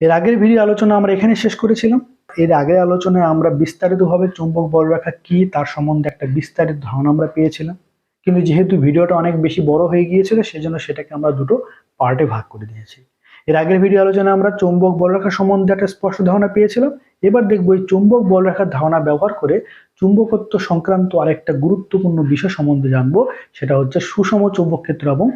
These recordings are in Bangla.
এর আগের ভিডিও আলোচনা আমরা এখানে শেষ করেছিলাম। এর আগের আলোচনায় আমরা বিস্তারিতভাবে চুম্বক বলরেখা কি, তার সম্বন্ধে একটা বিস্তারিত ধারণা আমরা পেয়েছিলাম। কিন্তু যেহেতু ভিডিওটা অনেক বেশি বড় হয়ে গিয়েছিল, সেজন্য সেটাকে আমরা দুটো পার্টে ভাগ করে দিয়েছি। এর আগের ভিডিও আলোচনায় আমরা চুম্বক বলরেখা সম্বন্ধে একটা স্পষ্ট ধারণা পেয়েছিলাম। এবার দেখব এই চুম্বক বলরেখার ধারণা ব্যবহার করে চুম্বকত্ব সংক্রান্ত আরেকটা গুরুত্বপূর্ণ বিষয় সম্বন্ধে জানব, সেটা হচ্ছে সুষম চুম্বক ক্ষেত্র এবং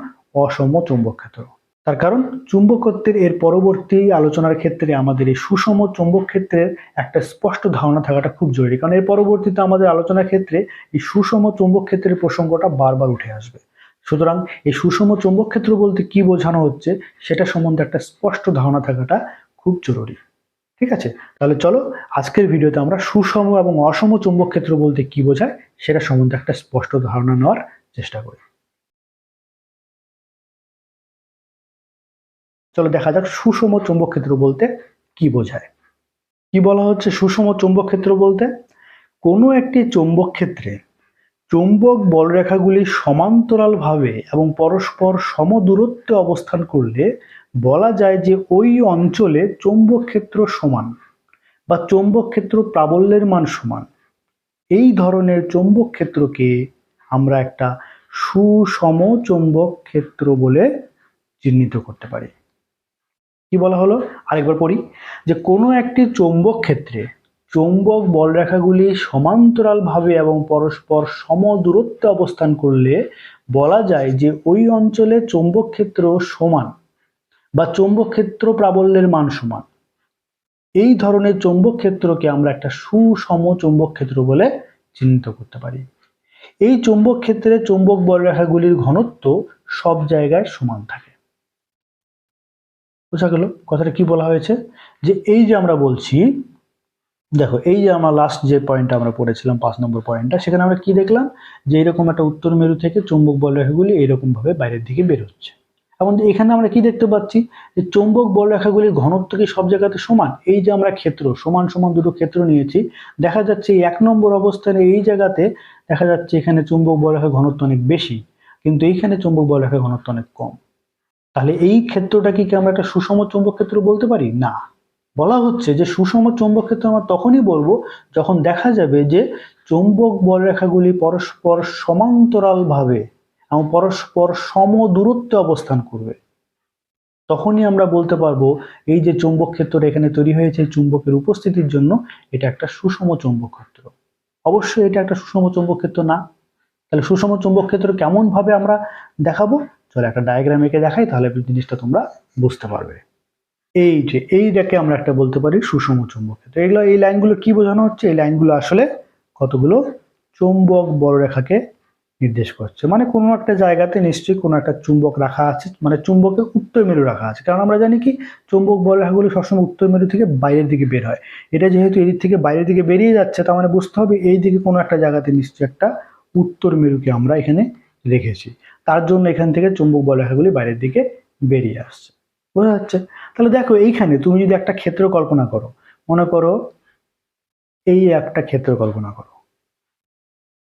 অসম চুম্বক ক্ষেত্র। তার কারণ চুম্বকত্বের এর পরবর্তী আলোচনার ক্ষেত্রে আমাদের এই সুষম চুম্বক ক্ষেত্রের একটা স্পষ্ট ধারণা থাকাটা খুব জরুরি। কারণ এর পরবর্তীতে আমাদের আলোচনার ক্ষেত্রে এই সুষম চুম্বক ক্ষেত্রের প্রসঙ্গটা বারবার উঠে আসবে। সুতরাং এই সুষম চুম্বক ক্ষেত্র বলতে কি বোঝানো হচ্ছে সেটা সম্বন্ধে একটা স্পষ্ট ধারণা থাকাটা খুব জরুরি। ঠিক আছে? তাহলে চলো আজকের ভিডিওতে আমরা সুষম এবং অসম চুম্বক ক্ষেত্র বলতে কি বোঝায় সেটা সম্বন্ধে একটা স্পষ্ট ধারণা নেওয়ার চেষ্টা করি। চলো দেখা যাক সুষম চুম্বক ক্ষেত্র বলতে কি বোঝায়। কি বলা হচ্ছে সুষম চুম্বক ক্ষেত্র বলতে? কোনো একটি চুম্বক ক্ষেত্রে চুম্বক বলরেখাগুলি সমান্তরালভাবে এবং পরস্পর সমদূরত্বে অবস্থান করলে বলা যায় যে ওই অঞ্চলে চৌম্বক ক্ষেত্র সমান বা চৌম্বক ক্ষেত্র প্রাবল্যের মান সমান। এই ধরনের চৌম্বক ক্ষেত্রকে আমরা একটা সুষম চৌম্বক ক্ষেত্র বলে চিহ্নিত করতে পারি। কি বলা হলো? আরেকবার পড়ি। যে কোনো একটি চৌম্বক ক্ষেত্রে চৌম্বক বলরেখাগুলি সমান্তরালভাবে এবং পরস্পর সমদূরত্বে অবস্থান করলে বলা যায় যে ওই অঞ্চলে চৌম্বক ক্ষেত্র সমান বা চৌম্বক ক্ষেত্র প্রাবল্যের মান সমান। এই ধরনের চৌম্বক ক্ষেত্রকে আমরা একটা সুষম চৌম্বক ক্ষেত্র বলে চিহ্নিত করতে পারি। এই চৌম্বক ক্ষেত্রে চৌম্বক বলরেখাগুলির ঘনত্ব সব জায়গায় সমান থাকে। বোঝা গেল কথাটা কি বলা হয়েছে? যে এই যে আমরা বলছি, দেখো, এই যে আমরা লাস্ট যে পয়েন্টটা আমরা পড়েছিলাম, পাঁচ নম্বর পয়েন্টটা সেখানে আমরা কি দেখলাম? যে এরকম একটা উত্তর মেরু থেকে চৌম্বক বলরেখাগুলি এরকম ভাবে বাইরের দিকে বের হচ্ছে এবং এখানে আমরা কি দেখতে পাচ্ছি? যে চৌম্বক বলরেখাগুলির ঘনত্ব কি সব জায়গাতে সমান? এই যে আমরা ক্ষেত্র, সমান সমান দুটো ক্ষেত্র নিয়েছি, দেখা যাচ্ছে এক নম্বর অবস্থানে এই জায়গাতে দেখা যাচ্ছে এখানে চৌম্বক বলরেখার ঘনত্ব অনেক বেশি, কিন্তু এইখানে চৌম্বক বলরেখার ঘনত্ব অনেক কম। তাহলে এই ক্ষেত্রটাকে কি আমরা একটা সুষম চৌম্বক ক্ষেত্র বলতে পারি? না। বলা হচ্ছে যে সুষম চৌম্বক ক্ষেত্র আমরা তখনই বলব যখন দেখা যাবে যে চৌম্বক বলরেখাগুলি পরস্পর সমান্তরালভাবে এবং পরস্পর সম দূরত্বে অবস্থান করবে। তখনই আমরা বলতে পারব এই যে চৌম্বক ক্ষেত্রটা এখানে তৈরি হয়েছে চুম্বকের উপস্থিতির জন্য এটা একটা সুষম চৌম্বক ক্ষেত্র অবশ্যই এটা একটা সুষম চৌম্বক ক্ষেত্র না। তাহলে সুষম চৌম্বক ক্ষেত্র কেমন ভাবে আমরা দেখাবো? চলো একটা ডায়াগ্রাম এঁকে দেখাই, তাহলে জিনিসটা তোমরা বুঝতে পারবে। এই যে, এইটাকে আমরা একটা বলতে পারি সুষম চুম্বক ক্ষেত্র এগুলো, এই লাইনগুলো কি বোঝানো হচ্ছে? এই লাইনগুলো আসলে কতগুলো চৌম্বক বলরেখাকে নির্দেশ করছে। মানে কোনো একটা জায়গাতে নিশ্চয়ই কোনো একটা চুম্বক রাখা আছে মানে চুম্বকের উত্তর মেরু রাখা আছে। কারণ আমরা জানি কি, চুম্বক বলরেখাগুলো সবসময় উত্তর মেরু থেকে বাইরের দিকে বের হয়। এটা যেহেতু এদিক থেকে বাইরের দিকে বেরিয়ে যাচ্ছে, তার মানে বুঝতে হবে এই দিকে কোনো একটা জায়গাতে নিশ্চয়ই একটা উত্তর মেরুকে আমরা এখানে রেখেছি তার জন্য এখান থেকে চুম্বক বলরেখাগুলি বাইরের দিকে বেরিয়ে আসছে। বোঝা যাচ্ছে? তাহলে দেখো এইখানে তুমি যদি একটা ক্ষেত্র কল্পনা করো, মনে করো এই একটা ক্ষেত্র কল্পনা করো।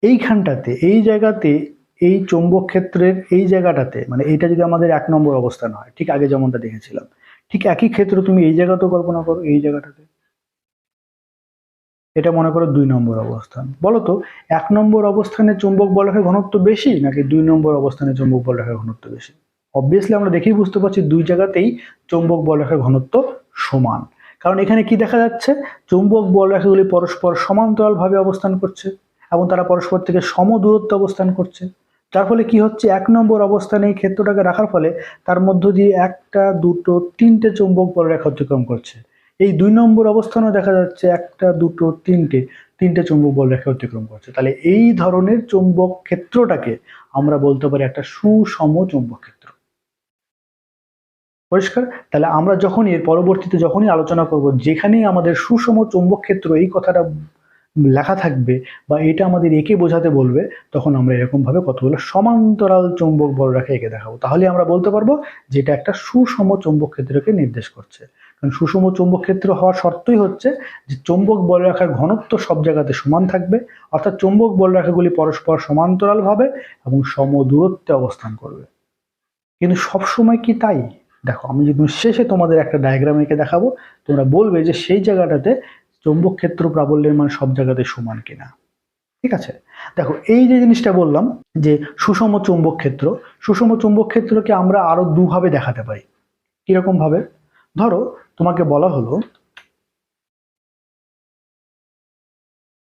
এইখানটাতে, এই জায়গাতে, এই চৌম্বক ক্ষেত্রের এই জায়গাটাতে মানে এইটা যদি আমাদের এক নম্বর অবস্থান হয়, ঠিক আগে যেমনটা দেখেছিলাম, ঠিক একই ক্ষেত্র তুমি এই জায়গাতেও কল্পনা করো, এই জায়গাটাতে। এটা মনে করো দুই নম্বর অবস্থান। বলো তো, এক নম্বর অবস্থানে চুম্বক বলরেখার ঘনত্ব বেশি নাকি দুই নম্বর অবস্থানে চুম্বক বলরেখার ঘনত্ব বেশি? অবভিয়াসলি আমরা দেখেই বুঝতে পারছি দুই জায়গাতেই চৌম্বক বলরেখার ঘনত্ব সমান। কারণ এখানে কি দেখা যাচ্ছে? চৌম্বক বলরেখাগুলি পরস্পর সমান্তরালভাবে অবস্থান করছে এবং তারা পরস্পর থেকে সম দূরত্ব অবস্থান করছে। যার ফলে কি হচ্ছে? এক নম্বর অবস্থানে এই ক্ষেত্রটাকে রাখার ফলে তার মধ্য দিয়ে একটা, দুটো, তিনটে চৌম্বক বলরেখা অতিক্রম করছে। এই দুই নম্বর অবস্থানও দেখা যাচ্ছে একটা, দুটো, তিনটে তিনটে চৌম্বক বলরেখা অতিক্রম করছে। তাহলে এই ধরনের চৌম্বক ক্ষেত্রটাকে আমরা বলতে পারি একটা সুষম চৌম্বক ক্ষেত্র। পরিষ্কার? তাহলে আমরা যখন এর পরবর্তীতে যখনই আলোচনা করব, যেখানেই আমাদের সুষম চৌম্বক ক্ষেত্র এই কথাটা লেখা থাকবে বা এটা আমাদের একে বোঝাতে বলবে, তখন আমরা এরকম ভাবে কতগুলো সমান্তরাল চৌম্বক বলরেখা এঁকে দেখাবো। তাহলে আমরা বলতে পারব যে এটা একটা সুষম চৌম্বক ক্ষেত্রকে নির্দেশ করছে। কারণ সুষম চৌম্বক ক্ষেত্র হওয়ার শর্তই হচ্ছে যে চৌম্বক বলরেখার ঘনত্ব সব জায়গাতে সমান থাকবে, অর্থাৎ চৌম্বক বলরেখাগুলি পরস্পর সমান্তরালভাবে এবং সমদূরত্বে অবস্থান করবে। কিন্তু সবসময় কি তাই? দেখো, আমি যদি শেষে তোমাদের একটা ডায়াগ্রাম এঁকে দেখাবো, তোমরা বলবে যে সেই জায়গাটাতে চৌম্বক ক্ষেত্র প্রাবল্যের মান সব জায়গাতে সমান কিনা। ঠিক আছে? দেখো, এই যে জিনিসটা বললাম যে সুষম চৌম্বক ক্ষেত্র, সুষম চৌম্বক ক্ষেত্রকে আমরা আরও দুভাবে দেখাতে পারি। কীরকম ভাবে ধরো, তোমাকে বলা হলো,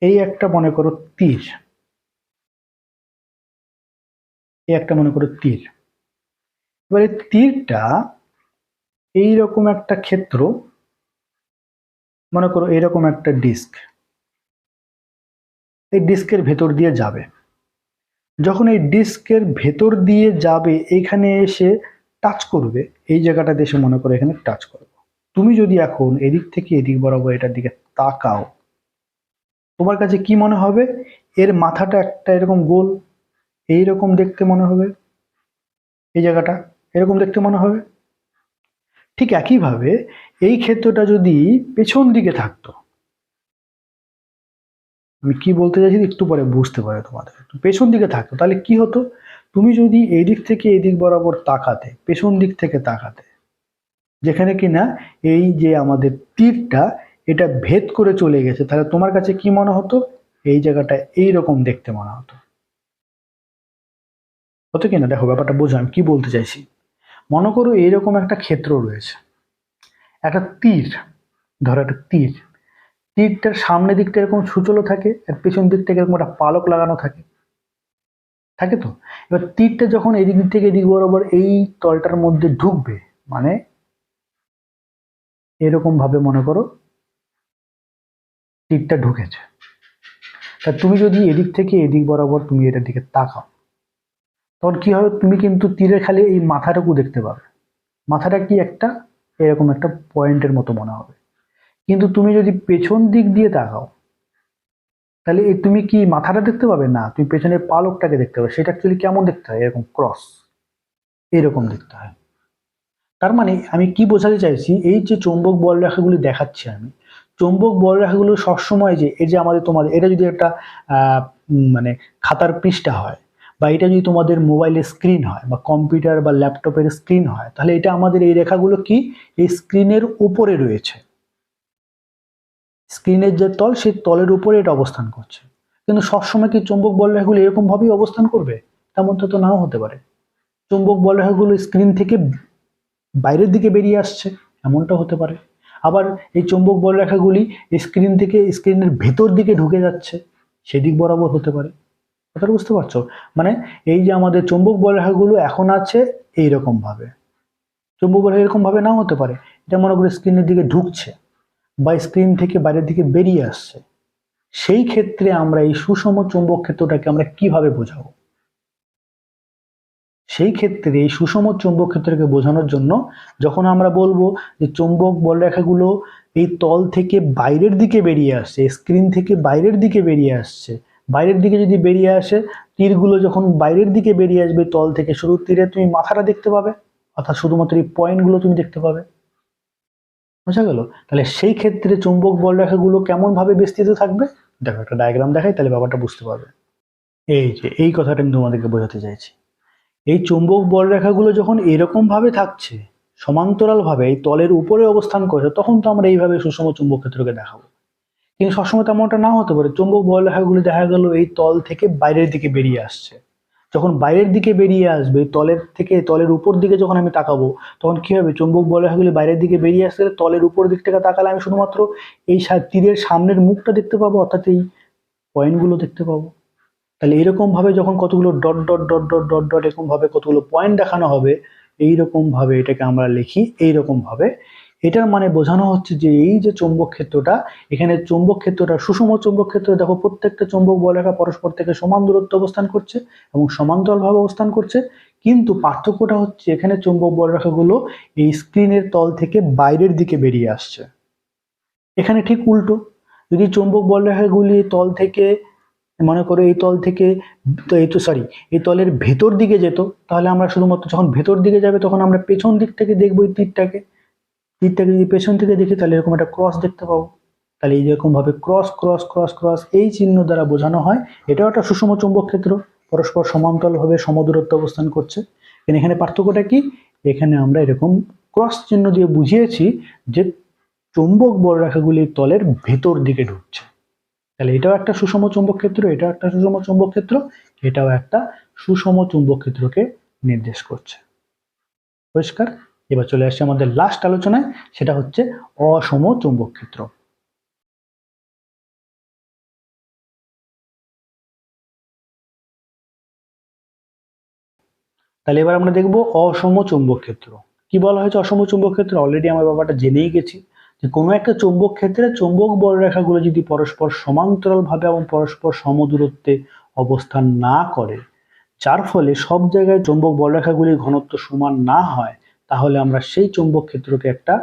এই একটা মনে করো তীর। এই একটা মনে করো তীর। এবারে তীরটা এইরকম একটা ক্ষেত্র, মনে করো এরকম একটা ডিস্ক। এই ডিস্কের ভেতর দিয়ে যাবে। যখন এই ডিস্কের ভেতর দিয়ে যাবে, এইখানে এসে টাচ করবে, এই জায়গাটাতে এসে মনে করো এখানে টাচ করবে। তুমি যদি এখন এদিক থেকে এদিক বরাবর এটার দিকে তাকাও, তোমার কাছে কি মনে হবে? এর মাথাটা একটা এরকম গোল এই রকম দেখতে মনে হবে? এই জায়গাটা এরকম দেখতে মনে হবে? ঠিক একইভাবে এই ক্ষেত্রটা যদি পেছন দিকে থাকতো, আমি কি বলতে চাইছি একটু পরে বুঝতে পারে তোমাদের। পেছন দিকে থাকতো, তাহলে কি হতো? তুমি যদি এই দিক থেকে এই দিক বরাবর তাকাতে, পেছন দিক থেকে তাকাতে যেখানে কিনা এই যে আমাদের তীরটা, এটা ভেদ করে চলে গেছে। তাহলে তোমার কাছে কি মনে হতো? এই জায়গাটা এই রকম দেখতে মনে হতো। হতো কিনা? দেখো, ব্যাপারটা বোঝো, আমি কি বলতে চাইছি? মনে করো এইরকম একটা ক্ষেত্র রয়েছে। একটা তীর, ধরো একটা তীর। তীরটার সামনের দিকটা এরকম সুচলো থাকে, আর পেছন দিকটা এরকম একটা পালক লাগানো থাকে। থাকে তো? এবার তীরটা যখন এদিক থেকে এদিক বরাবর এই তলটার মধ্যে ঢুকবে মানে এরকম ভাবে মনে করো তীরটা ঢুকেছে। তা তুমি যদি এদিক থেকে এদিক বরাবর তুমি এটার দিকে তাকাও, তখন কি হবে? তুমি কিন্তু তীরের খালি এই মাথাটুকু দেখতে পাবে। মাথাটা কি একটা? এরকম একটা পয়েন্টের মতো মনে হবে। কিন্তু তুমি যদি পেছন দিক দিয়ে তাকাও, তাহলে তুমি কি মাথাটা দেখতে পাবে? না, তুমি পেছনের পালকটাকে দেখতে পাবে। সেটা অ্যাকচুয়ালি কেমন দেখতে হয়? এরকম ক্রস এরকম দেখতে হয়। তার মানে আমি কি বোঝাতে চাইছি? এই যে চৌম্বক বল রেখাগুলি দেখাচ্ছি আমি, চৌম্বক বল রেখাগুলো সবসময় যে, এই যে আমাদের তোমাদের, এটা যদি একটা মানে খাতার পৃষ্ঠা হয় বা এটা যদি তোমাদের মোবাইলের স্ক্রিন হয় বা কম্পিউটার বা ল্যাপটপের স্ক্রিন হয়, তাহলে এটা আমাদের এই রেখাগুলো কি? এই স্ক্রিনের উপরে রয়েছে। স্ক্রিনের যে তল, সেই তলের উপরে এটা অবস্থান করছে। কিন্তু সবসময় কি চৌম্বক বল রেখাগুলো এরকম অবস্থান করবে? তেমনটা তো নাও হতে পারে। চৌম্বক বল রেখাগুলো স্ক্রিন থেকে বাইরের দিকে বেরিয়ে আসছে, এমনটা হতে পারে। আবার এই চৌম্বক বল রেখাগুলি স্ক্রিন থেকে স্ক্রিনের ভেতর দিকে ঢুকে যাচ্ছে, সেদিক বরাবর হতে পারে। কথাটা বুঝতে পারছ? মানে এই যে আমাদের চৌম্বক বল রেখাগুলো এখন আছে এইরকম ভাবে চৌম্বক বল এরকম ভাবে নাও হতে পারে। এটা মনে করে স্ক্রিনের দিকে ঢুকছে বা স্ক্রিন থেকে বাইরের দিকে বেরিয়ে আসছে। সেই ক্ষেত্রে আমরা এই সুষম চৌম্বক ক্ষেত্রটাকে আমরা কীভাবে বোঝাবো? সেই ক্ষেত্রে এই সুষম চৌম্বক ক্ষেত্রকে বোঝানোর জন্য যখন আমরা বলব যে চৌম্বক বলরেখাগুলো এই তল থেকে বাইরের দিকে বেরিয়ে আসছে স্ক্রিন থেকে বাইরের দিকে বেরিয়ে আসছে, বাইরের দিকে যদি বেরিয়ে আসে, তীরগুলো যখন বাইরের দিকে বেরিয়ে আসবে তল থেকে, শুধু তীরে তুমি মাথাটা দেখতে পাবে, অর্থাৎ শুধুমাত্র এই পয়েন্টগুলো তুমি দেখতে পাবে। বোঝা গেল? তাহলে সেই ক্ষেত্রে চৌম্বক বলরেখাগুলো কেমন ভাবে বিস্তৃত থাকবে? দেখো একটা ডায়াগ্রাম দেখাই, তাহলে ব্যাপারটা বুঝতে পারবে। এই যে, এই কথাটা আমি তোমাদেরকে বোঝাতে চাইছি। এই চৌম্বক বলরেখাগুলো যখন এরকম ভাবে থাকছে সমান্তরাল ভাবে এই তলের উপরে অবস্থান করছে, তখন তো আমরা এইভাবে সুষম চুম্বক ক্ষেত্রকে দেখাবো। কিন্তু সবসময় তেমনটা না হতে পারে। চৌম্বক বলরেখাগুলো দেখা গেল এই তল থেকে বাইরের দিকে বেরিয়ে আসছে। যখন বাইরের দিকে বেরিয়ে আসবে, তলের থেকে তলের উপর দিকে যখন আমি তাকাবো, তখন কি হবে? চৌম্বক বলরেখাগুলি বাইরের দিকে বেরিয়ে আসলে তলের উপর দিক থেকে তাকালে আমি শুধুমাত্র এই তীরের সামনের মুখটা দেখতে পাবো, অর্থাৎ এই পয়েন্টগুলো দেখতে পাবো। তাহলে এরকম ভাবে যখন কতগুলো dot dot dot dot dot dot এরকম ভাবে কতগুলো পয়েন্ট দেখানো হবে এইরকম ভাবে এটাকে আমরা লিখি এইরকম ভাবে এটার মানে বোঝানো হচ্ছে যে এই যে চৌম্বক ক্ষেত্রটা, এখানে চৌম্বক ক্ষেত্রটা, সুষম চৌম্বক ক্ষেত্র, দেখো প্রত্যেকটা চৌম্বক বলরেখা পরস্পর থেকে সমান দূরত্ব অবস্থান করছে এবং সমান্তরালভাবে অবস্থান করছে। কিন্তু পার্থক্যটা হচ্ছে এখানে চৌম্বক বলরেখাগুলো এই স্ক্রিনের তল থেকে বাইরের দিকে বেরিয়ে আসছে। এখানে ঠিক উল্টো, যদি চৌম্বক বলরেখাগুলি তল থেকে মনে করো এই তল থেকে, এই তো সরি এই তলের ভেতর দিকে যেত, তাহলে আমরা শুধুমাত্র যখন ভেতর দিকে যাবে তখন আমরা পেছন দিক থেকে দেখব এই তীরটাকে। তীরটাকে যদি পেছন থেকে দেখি তাহলে এরকম একটা ক্রস দেখতে পাবো। তাহলে এই যেরকম ভাবে ক্রস ক্রস ক্রস ক্রস এই চিহ্ন দ্বারা বোঝানো হয়, এটাও একটা সুষম চৌম্বক ক্ষেত্র, পরস্পর সমান্তরালভাবে সমদূরত্ব অবস্থান করছে। কিন্তু এখানে পার্থক্যটা কি? এখানে আমরা এরকম ক্রস চিহ্ন দিয়ে বুঝিয়েছি যে চুম্বক বলরেখাগুলি তলের ভেতর দিকে ঢুকছে। তাহলে এটাও একটা সুষম চুম্বক ক্ষেত্র এটাও একটা সুষম চুম্বক ক্ষেত্র এটাও একটা সুষম চুম্বক ক্ষেত্রকে নির্দেশ করছে। পরিষ্কার? এবার চলে আসছে আমাদের লাস্ট আলোচনায়, সেটা হচ্ছে অসম চুম্বক ক্ষেত্র তাহলে এবার আমরা দেখব অসম চুম্বক ক্ষেত্র কি বলা হয়েছে অসম চুম্বক ক্ষেত্র অলরেডি আমার ব্যাপারটা জেনেই গেছি। যে কোনো একটা চৌম্বক ক্ষেত্রে চুম্বক বলরেখাগুলো যদি পরস্পর সমান্তরালভাবে এবং পরস্পর সমদূরত্বে অবস্থান না করে, যার ফলে সব জায়গায় চুম্বক বলরেখাগুলির ঘনত্ব সমান না হয়, তাহলে আমরা সেই চৌম্বক ক্ষেত্রকে একটা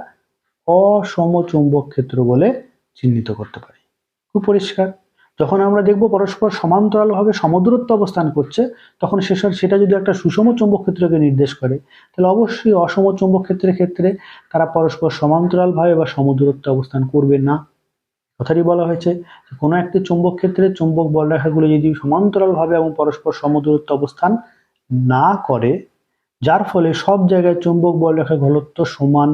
অসম চৌম্বক ক্ষেত্র বলে চিহ্নিত করতে পারি। খুব পরিষ্কার। যখন আমরা দেখব পরস্পর সমান্তরালভাবে সমদূরত্ব অবস্থান করছে, তখন সেসব সেটা যদি একটা সুষম চুম্বক ক্ষেত্রকে নির্দেশ করে, তাহলে অবশ্যই অসম চুম্বক ক্ষেত্রের ক্ষেত্রে তারা পরস্পর সমান্তরালভাবে বা সমদূরত্বে অবস্থান করবে না। কথাটি বলা হয়েছে কোনো একটি চুম্বক ক্ষেত্রে চুম্বক বলরেখাগুলো যদি সমান্তরালভাবে এবং পরস্পর সমদূরত্ব অবস্থান না করে, যার ফলে সব জায়গায় চুম্বক বলরেখা ঘনত্ব সমান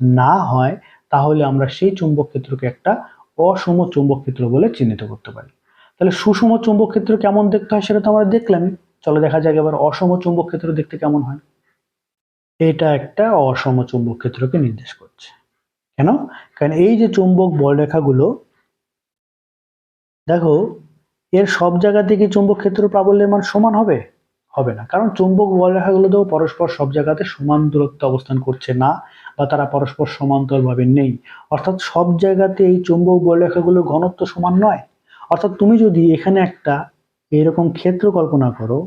না হয়, তাহলে আমরা সেই চুম্বক ক্ষেত্রকে একটা অসম চুম্বক ক্ষেত্র বলে চিহ্নিত করতে পারি। তাহলে সুষম চুম্বক ক্ষেত্র কেমন দেখতে হয় সেটা তো আমরা দেখলামই। চলো দেখা যাক এবার অসম চুম্বক ক্ষেত্র দেখতে কেমন হয়। এটা একটা অসম চুম্বক ক্ষেত্রকে নির্দেশ করছে। কেন? কারণ এই যে চুম্বক বলরেখাগুলো, দেখো, এর সব জায়গা থেকে চুম্বক ক্ষেত্র প্রাবল্যের মান সমান হবে? হবে না। কারণ চুম্বক বলরেখাগুলো তো পরস্পর সব জায়গাতে সমান দূরত্ব অবস্থান করছে না। বা তারা পরস্পর সমান্তরালভাবে নেই। অর্থাৎ সব জায়গাতে এই চুম্বক বলরেখাগুলোর ঘনত্ব সমান নয়। অর্থাৎ তুমি যদি এখানে একটা এরকম ক্ষেত্র কল্পনা করো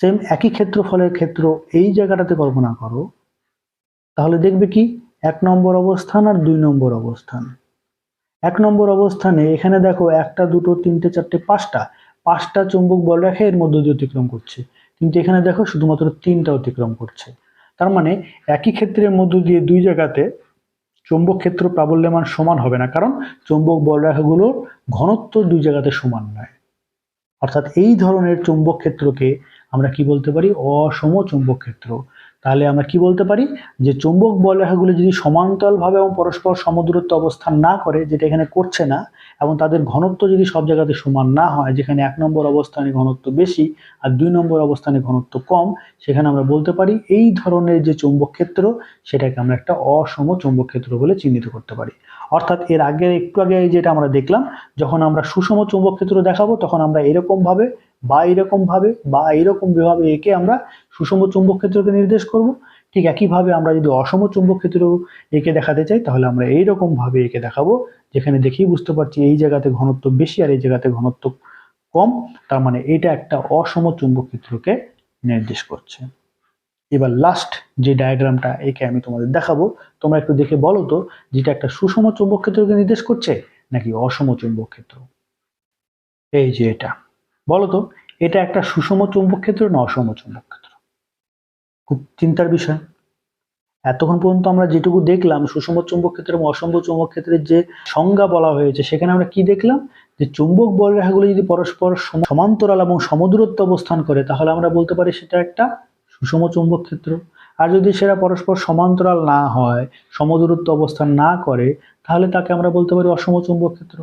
সেম একই ক্ষেত্রফলের ক্ষেত্র এই জায়গাটাতে কল্পনা করো, তাহলে দেখবে কি? এক নম্বর অবস্থান আর দুই নম্বর অবস্থান। এক নম্বর অবস্থানে এখানে দেখো একটা, দুটো, তিনটে, চারটে, পাঁচটা। পাঁচটা চুম্বক বলরেখা এর মধ্য দিয়ে অতিক্রম করছে। কিন্তু এখানে দেখো শুধুমাত্র তিনটা অতিক্রম করছে। তার মানে একই ক্ষেত্রের মধ্য দিয়ে দুই জায়গাতে চৌম্বক ক্ষেত্র প্রাবল্যমান সমান হবে না। কারণ চৌম্বক বলরেখাগুলো ঘনত্ব দুই জায়গাতে সমান নয়। অর্থাৎ এই ধরনের চৌম্বক ক্ষেত্রকে আমরা কি বলতে পারি? অসম চৌম্বক ক্ষেত্র। তাহলে আমরা কি বলতে পারি? যে চুম্বক বলরেখাগুলো যদি সমান্তরালভাবে এবং পরস্পর সমদূরত্ব অবস্থান না করে, যেটা এখানে করছে না, এবং তাদের ঘনত্ব যদি সব জায়গাতে সমান না হয়, যেখানে এক নম্বর অবস্থানে ঘনত্ব বেশি আর দুই নম্বর অবস্থানে ঘনত্ব কম, সেখানে আমরা বলতে পারি এই ধরনের যে চুম্বক ক্ষেত্র, সেটাকে আমরা একটা অসম চুম্বক ক্ষেত্র বলে চিহ্নিত করতে পারি। অর্থাৎ এর আগে, একটু আগে যেটা আমরা দেখলাম, যখন আমরা সুষম চুম্বক ক্ষেত্র দেখাবো, তখন আমরা এরকমভাবে বা এরকমভাবে বা এইরকমভাবে একে আমরা সুষম চুম্বক ক্ষেত্রকে নির্দেশ করব। ঠিক একইভাবে আমরা যদি অসম চুম্বক ক্ষেত্র একে দেখাতে চাই, তাহলে আমরা এইরকমভাবে একে দেখাবো, যেখানে দেখেই বুঝতে পারছি এই জায়গাতে ঘনত্ব বেশি আর এই জায়গাতে ঘনত্ব কম। তার মানে এটা একটা অসম চুম্বক ক্ষেত্রকে নির্দেশ করছে। এবার লাস্ট যে ডায়াগ্রামটা একে আমি তোমাদের দেখাবো, তোমরা একটু দেখে বলো তো, যেটা একটা সুষম চুম্বক ক্ষেত্রকে নির্দেশ করছে নাকি অসম চুম্বক ক্ষেত্র? এই যে এটা। বলো তো এটা একটা সুষম চুম্বক ক্ষেত্র না অসম চুম্বক ক্ষেত্র খুব চিন্তার বিষয়। এতক্ষণ পর্যন্ত আমরা যেটুকু দেখলাম, সুষম চুম্বক ক্ষেত্র এবং অসম চুম্বক ক্ষেত্রের যে সংজ্ঞা বলা হয়েছে, সেখানে আমরা কি দেখলাম? যে চুম্বক বলরেখাগুলো যদি পরস্পর সমান্তরাল এবং সমদূরত্ব অবস্থান করে, তাহলে আমরা বলতে পারি সেটা একটা সুষম চুম্বক ক্ষেত্র আর যদি সেটা পরস্পর সমান্তরাল না হয়, সমদূরত্ব অবস্থান না করে, তাহলে তাকে আমরা বলতে পারি অসম চুম্বক ক্ষেত্র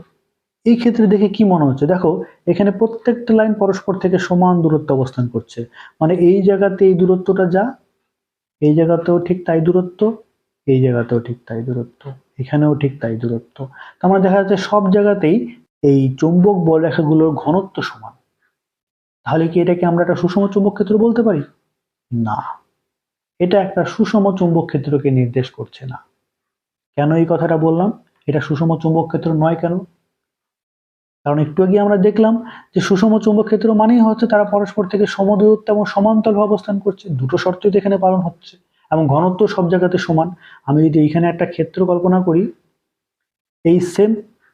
এই ক্ষেত্রে দেখে কি মনে হচ্ছে? দেখো, এখানে প্রত্যেকটা লাইন পরস্পর থেকে সমান দূরত্ব অবস্থান করছে। মানে এই জায়গাতে এই দূরত্বটা যা, এই জায়গাতেও ঠিক তাই দূরত্ব, এই জায়গাতেও ঠিক তাই দূরত্ব, এখানেও ঠিক তাই দূরত্ব। তার মানে দেখা যাচ্ছে সব জায়গাতেই এই চুম্বক বলরেখাগুলোর ঘনত্ব সমান। তাহলে কি এটাকে আমরা একটা সুষম চুম্বক ক্ষেত্র বলতে পারি? না। এটা একটা সুষম চুম্বক ক্ষেত্রকে নির্দেশ করছে না। কেন এই কথাটা বললাম? এটা সুষম চুম্বক ক্ষেত্র নয় কেন? কারণ একটু আগে আমরা দেখলাম যে সুষম চুম্বক ক্ষেত্র মানেই হচ্ছে তারা পরস্পর থেকে সমদূরত্ব এবং সমান্তরাল অবস্থান করছে। দুটো শর্তই তো এখানে পালন হচ্ছে এবং ঘনত্ব সব জায়গাতে সমান। আমি যদি এইখানে একটা ক্ষেত্র কল্পনা করি, এই সেম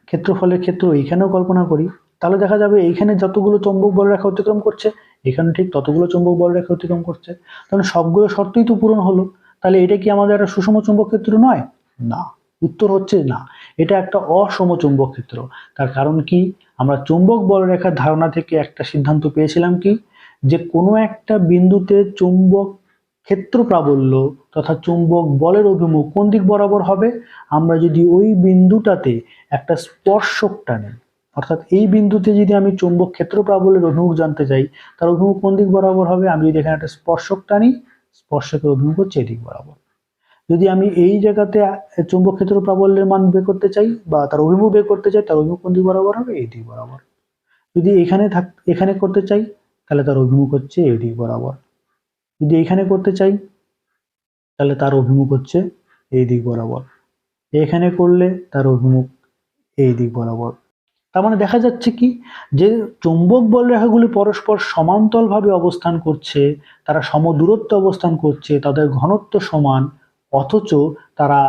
ক্ষেত্রফলের ক্ষেত্র এইখানেও কল্পনা করি, তাহলে দেখা যাবে এইখানে যতগুলো চৌম্বক বলরেখা অতিক্রম করছে, এখানে ঠিক ততগুলো চৌম্বক বলরেখা অতিক্রম করছে। তাহলে সবগুলো শর্তই তো পূরণ হলো। তাহলে এটা কি আমাদের একটা সুষম চুম্বক ক্ষেত্র নয়? না। উত্তর হচ্ছে না। এটা একটা অসম চুম্বক ক্ষেত্র। তার কারণ কি? আমরা চুম্বক বলরেখার ধারণা থেকে একটা সিদ্ধান্ত পেয়েছিলাম কি? যে কোনো একটা বিন্দুতে চুম্বক ক্ষেত্র প্রাবল্য তথা চুম্বক বলের অভিমুখ কোন দিক বরাবর হবে? আমরা যদি ওই বিন্দুটাতে একটা স্পর্শক টানি, অর্থাৎ এই বিন্দুতে যদি আমি চুম্বক ক্ষেত্র প্রাবল্যের অভিমুখ জানতে চাই, তার অভিমুখ কোন দিক বরাবর হবে? আমি যদি এখানে একটা স্পর্শক টানি, স্পর্শকের অভিমুখ হচ্ছে এদিক বরাবর। যদি আমি এই জায়গাতে চুম্বক ক্ষেত্র প্রাবল্যের মান বের করতে চাই বা তার অভিমুখ বের করতে চাই, তার অভিমুখ কোন দিক বরাবর হবে? এই দিক বরাবর। যদি এখানে থাক, এখানে করতে চাই, তাহলে তার অভিমুখ হচ্ছে এই দিক বরাবর। যদি এখানে করতে চাই, তাহলে তার অভিমুখ হচ্ছে এই দিক বরাবর। এখানে করলে তার অভিমুখ এই দিক বরাবর। তার মানে দেখা যাচ্ছে কি, যে চুম্বক বল রেখাগুলি পরস্পর সমান্তরালভাবে অবস্থান করছে, তারা সমদূরত্ব অবস্থান করছে, তাদের ঘনত্ব সমান অথচ তারা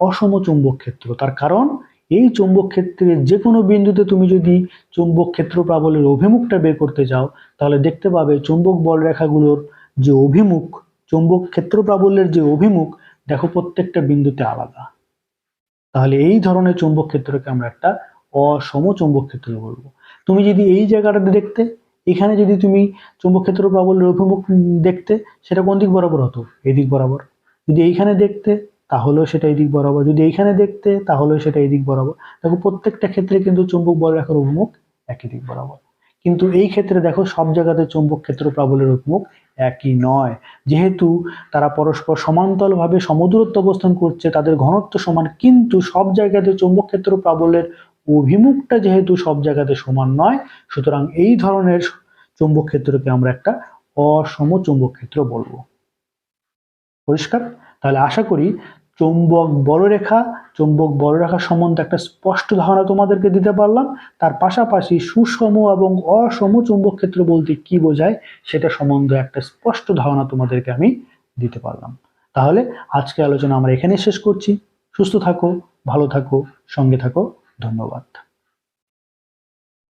অসম চুম্বক ক্ষেত্র তার কারণ, এই চুম্বক ক্ষেত্রের যে কোনো বিন্দুতে তুমি যদি চুম্বক ক্ষেত্র প্রাবলের অভিমুখটা বের করতে যাও, তাহলে দেখতে পাবে চুম্বক বল রেখাগুলোর যে অভিমুখ, চুম্বক ক্ষেত্র প্রাবল্যের যে অভিমুখ, দেখো প্রত্যেকটা বিন্দুতে আলাদা। তাহলে এই ধরনের চুম্বক ক্ষেত্রকে আমরা একটা অসম চুম্বক ক্ষেত্র বলব। তুমি যদি এই জায়গাটাতে দেখতে, এখানে যদি তুমি চুম্বক ক্ষেত্র প্রাবল্যের অভিমুখ দেখতে, সেটা কোন দিক বরাবর হতো? এই দিক বরাবর। যদি এইখানে দেখতে, তাহলেও সেটা এই দিক বরাবর। যদি এইখানে দেখতে, তাহলেও সেটা এই দিক বরাবর। দেখো, প্রত্যেকটা ক্ষেত্রে কিন্তু চুম্বক বল রেখার অভিমুখ একই দিক বরাবর। কিন্তু এই ক্ষেত্রে দেখো, সব জায়গাতে চুম্বক ক্ষেত্র প্রাবল্যের অভিমুখ একই নয়। যেহেতু তারা পরস্পর সমান্তরালভাবে সমদূরত্ব অবস্থান করছে, তাদের ঘনত্ব সমান, কিন্তু সব জায়গাতে চুম্বক ক্ষেত্র প্রাবল্যের অভিমুখটা যেহেতু সব জায়গাতে সমান নয়, সুতরাং এই ধরনের চুম্বক ক্ষেত্রকে আমরা একটা অসম চুম্বক ক্ষেত্র বলব। পরিষ্কার? তাহলে আশা করি চৌম্বক বলরেখা চৌম্বক বলরেখা সম্বন্ধে একটা স্পষ্ট ধারণা তোমাদেরকে দিতে পারলাম। তার পাশাপাশি সুষম এবং অসম চৌম্বক ক্ষেত্র বলতে কি বোঝায় সেটা সম্বন্ধে একটা স্পষ্ট ধারণা তোমাদেরকে আমি দিতে পারলাম। তাহলে আজকে আলোচনা আমরা এখানে শেষ করছি। সুস্থ থাকো, ভালো থাকো, সঙ্গে থাকো। ধন্যবাদ।